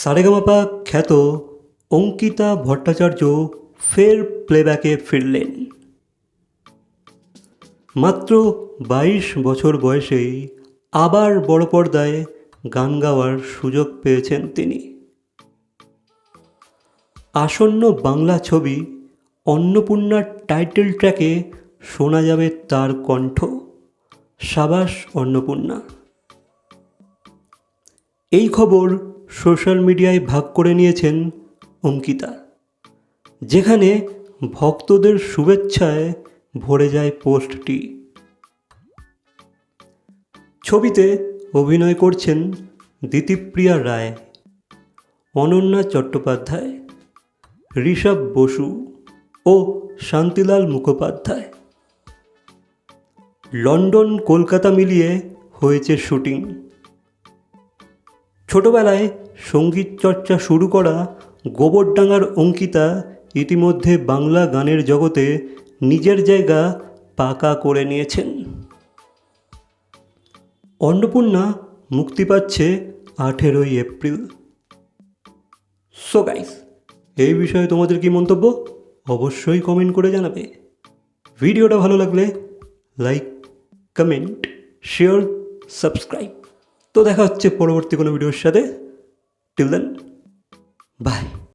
সারেগামাপা খ্যাত অঙ্কিতা ভট্টাচার্য ফের প্লেব্যাকে ফিরলেন। মাত্র বাইশ বছর বয়সেই আবার বড় পর্দায় গান গাওয়ার সুযোগ পেয়েছেন তিনি। আসন্ন বাংলা ছবি অন্নপূর্ণার টাইটেল ট্র্যাকে শোনা যাবে তার কণ্ঠ, সাবাস অন্নপূর্ণা। এই খবর সোশ্যাল মিডিয়ায় ভাগ করে নিয়েছেন অঙ্কিতা। যেখানে ভক্তদের শুভেচ্ছায় ভরে যায় পোস্টটি। ছবিতে অভিনয় করছেন দিতিপ্রিয়া রায়, অনন্যা চট্টোপাধ্যায়, ঋষভ বসু ও শান্তিলাল মুখোপাধ্যায়। লন্ডন, কলকাতা মিলিয়ে হয়েছে শুটিং। ছোটবেলায় সংগীত চর্চা শুরু করা গোবরডাঙ্গার অঙ্কিতা ইতিমধ্যে বাংলা গানের জগতে নিজের জায়গা পাকা করে নিয়েছেন। অন্নপূর্ণা মুক্তি পাচ্ছে আঠেরোই এপ্রিল। সো গাইস এই বিষয়ে তোমাদের কি মন্তব্য? অবশ্যই কমেন্ট করে জানাবে। ভিডিওটা ভালো লাগলে লাইক কমেন্ট শেয়ার সাবস্ক্রাইব তো দেখা হচ্ছে পরবর্তী কোনো ভিডিওর সাথে। Till then, bye.